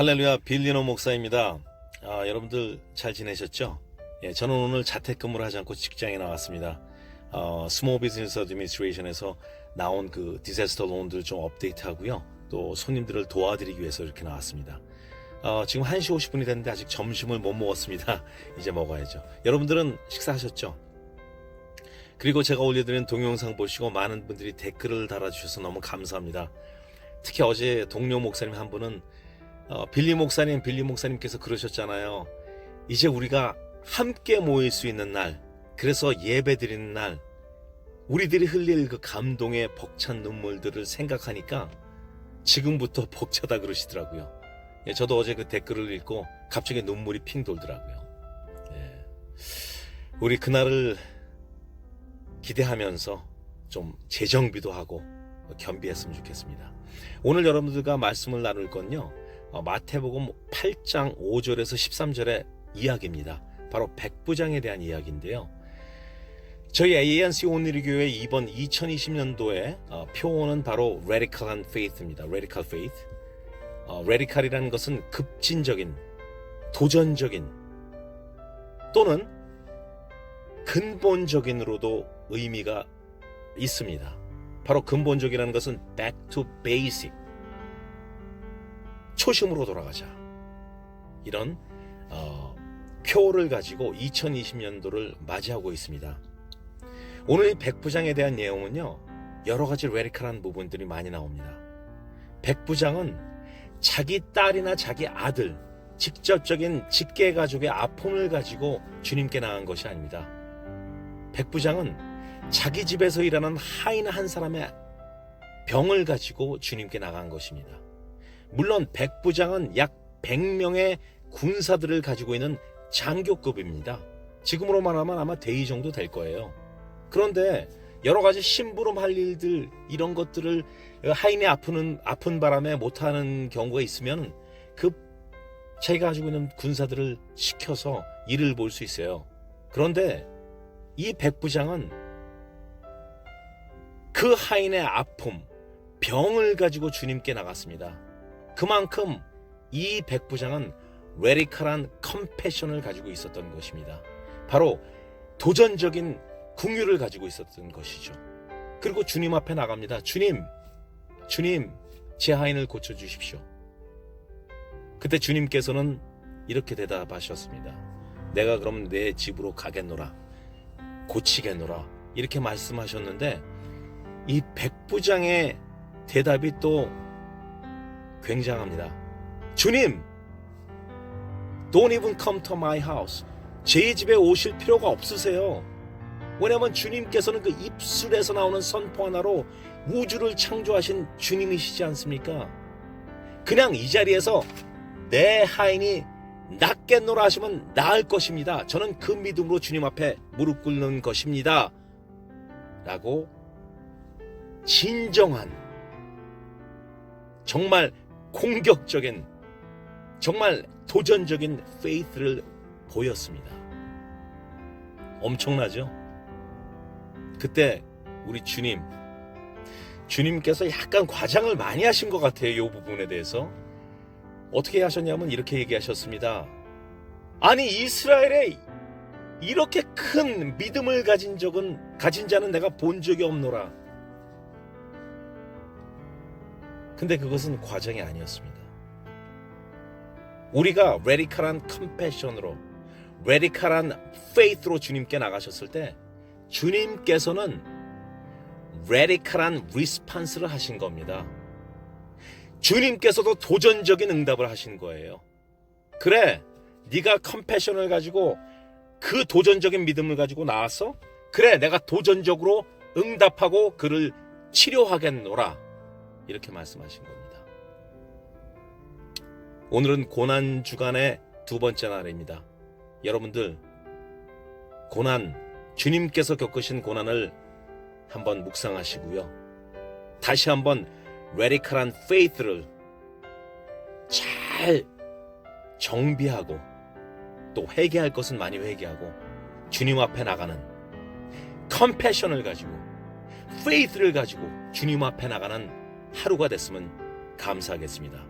할렐루야 빌리노 목사입니다. 아, 여러분들 잘 지내셨죠? 예, 저는 오늘 자택근무를 하지 않고 직장에 나왔습니다. 어, 스몰 비즈니스 어드미니스트레이션에서 나온 그 디자스터 론들 좀 업데이트하고요. 또 손님들을 도와드리기 위해서 이렇게 나왔습니다. 어, 지금 1시 50분이 됐는데 아직 점심을 못 먹었습니다. 이제 먹어야죠. 여러분들은 식사하셨죠? 그리고 제가 올려드린 동영상 보시고 많은 분들이 댓글을 달아주셔서 너무 감사합니다. 특히 어제 동료 목사님 한 분은 어, 빌리 목사님, 빌리 목사님께서 그러셨잖아요. 이제 우리가 함께 모일 수 있는 날, 그래서 예배 드리는 날, 우리들이 흘릴 그 감동의 벅찬 눈물들을 생각하니까 지금부터 벅차다 그러시더라고요. 예, 저도 어제 그 댓글을 읽고 갑자기 눈물이 핑 돌더라고요. 예. 우리 그날을 기대하면서 좀 재정비도 하고 겸비했으면 좋겠습니다. 오늘 여러분들과 말씀을 나눌 건요. 어, 마태복음 8장 5절에서 13절의 이야기입니다. 바로 백부장에 대한 이야기인데요. 저희 ANC 온누리 교회 이번 2020년도에 어, 표어는 바로 radical한 faith입니다. radical faith. 어, radical이라는 것은 급진적인, 도전적인 또는 근본적인으로도 의미가 있습니다. 바로 근본적이라는 것은 back to basic. 초심으로 돌아가자. 이런 어, 표를 가지고 2020년도를 맞이하고 있습니다. 오늘 이 백부장에 대한 내용은요. 여러 가지 레디컬한 부분들이 많이 나옵니다. 백부장은 자기 딸이나 자기 아들 직접적인 직계 가족의 아픔을 가지고 주님께 나간 것이 아닙니다. 백부장은 자기 집에서 일하는 하인 한 사람의 병을 가지고 주님께 나간 것입니다. 물론 백부장은 약 100명의 군사들을 가지고 있는 장교급입니다. 지금으로 말하면 아마 대위 정도 될 거예요. 그런데 여러 가지 심부름 할 일들 이런 것들을 하인이 아프는 아픈 바람에 못하는 경우가 있으면 그 자기가 가지고 있는 군사들을 시켜서 일을 볼 수 있어요. 그런데 이 백부장은 그 하인의 아픔, 병을 가지고 주님께 나갔습니다. 그만큼 이 백부장은 레디컬한 컴패션을 가지고 있었던 것입니다. 바로 도전적인 궁유를 가지고 있었던 것이죠. 그리고 주님 앞에 나갑니다. 주님, 주님, 제 하인을 고쳐 주십시오. 그때 주님께서는 이렇게 대답하셨습니다. 내가 그럼 내 집으로 가겠노라. 고치겠노라. 이렇게 말씀하셨는데 이 백부장의 대답이 또 굉장합니다. 주님, don't even come to my house. 제 집에 오실 필요가 없으세요. 왜냐하면 주님께서는 그 입술에서 나오는 선포 하나로 우주를 창조하신 주님이시지 않습니까? 그냥 이 자리에서 내 하인이 낫겠노라 하시면 나을 것입니다. 저는 그 믿음으로 주님 앞에 무릎 꿇는 것입니다. 라고 진정한 정말 공격적인 정말 도전적인 페이스를 보였습니다. 엄청나죠? 그때 우리 주님 주님께서 약간 과장을 많이 하신 것 같아요. 이 부분에 대해서 어떻게 하셨냐면 이렇게 얘기하셨습니다. 아니 이스라엘에 이렇게 큰 믿음을 가진 적은 가진 자는 내가 본 적이 없노라. 근데 그것은 과정이 아니었습니다. 우리가 레디컬한 컴패션으로 레디컬한 페이스로 주님께 나가셨을 때 주님께서는 레디컬한 리스판스를 하신 겁니다. 주님께서도 도전적인 응답을 하신 거예요. 그래, 네가 컴패션을 가지고 그 도전적인 믿음을 가지고 나왔어? 그래, 내가 도전적으로 응답하고 그를 치료하겠노라. 이렇게 말씀하신 겁니다. 오늘은 고난 주간의 두 번째 날입니다. 여러분들, 고난, 주님께서 겪으신 고난을 한번 묵상하시고요. 다시 한번 레디컬한 페이스를 잘 정비하고 또 회개할 것은 많이 회개하고 주님 앞에 나가는 컴패션을 가지고 페이스를 가지고 주님 앞에 나가는 하루가 됐으면 감사하겠습니다.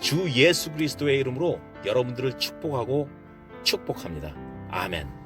주 예수 그리스도의 이름으로 여러분들을 축복하고 축복합니다. 아멘.